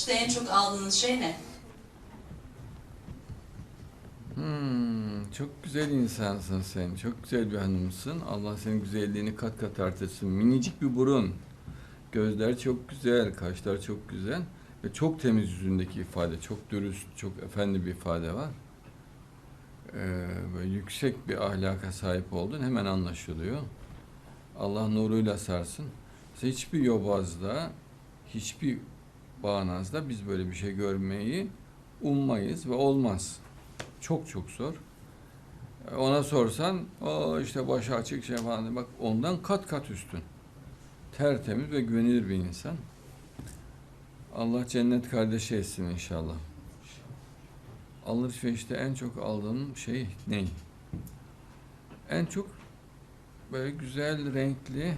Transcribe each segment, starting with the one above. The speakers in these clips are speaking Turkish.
İşte en çok aldığınız şey ne? Hmm, çok güzel insansın sen. Çok güzel bir hanımsın. Allah senin güzelliğini kat kat artırsın. Minicik bir burun. Gözler çok güzel, kaşlar çok güzel. Ve çok temiz yüzündeki ifade. Çok dürüst, çok efendi bir ifade var. Ee, böyle yüksek bir ahlaka sahip oldun. Hemen anlaşılıyor. Allah nuruyla sarsın. Hiçbir yobazda, hiçbir bağnazda biz böyle bir şey görmeyi ummayız ve olmaz. Çok çok zor. Ona sorsan, o işte başı açık şey falan. Bak ondan kat kat üstün. Tertemiz ve güvenilir bir insan. Allah cennet kardeşi etsin inşallah. Alışverişte en çok aldığım şey ne? En çok böyle güzel renkli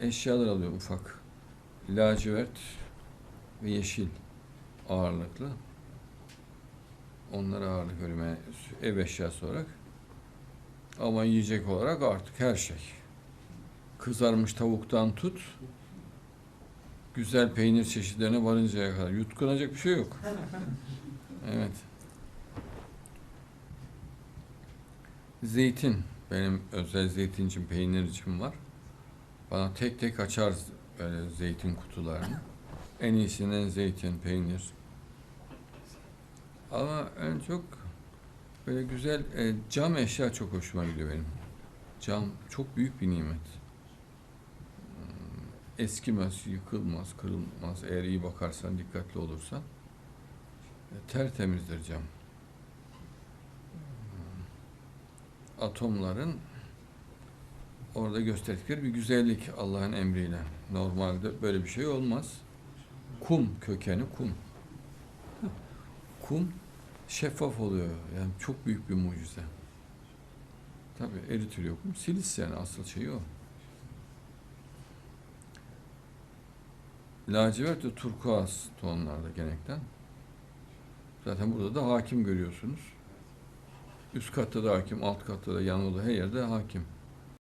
eşyalar alıyorum ufak. Lacivert ve yeşil ağırlıklı. Onlara ağırlık yani ev eşyası olarak. Ama yiyecek olarak artık her şey. Kızarmış tavuktan tut, güzel peynir çeşitlerine varıncaya kadar. Yutkunacak bir şey yok. Evet. Zeytin. Benim özel zeytincim, peynircim var. Bana tek tek açar böyle zeytin kutularını. En iyisinden zeytin, peynir, ama en çok böyle güzel e, cam eşya çok hoşuma gidiyor benim. Cam çok büyük bir nimet. Hmm, Eskimez, yıkılmaz, kırılmaz. Eğer iyi bakarsan, dikkatli olursan. E, tertemizdir cam. Hmm, Atomların orada gösterdikleri bir güzellik Allah'ın emriyle. Normalde böyle bir şey olmaz. Kum kökeni kum kum şeffaf oluyor. Yani çok büyük bir mucize. Tabi eritiliyor kum. Silis yani asıl şeyi o. Lacivert ve turkuaz tonlarda genekten. Zaten burada da hakim görüyorsunuz. Üst katta da hakim, alt katta da, yan oda her yerde hakim.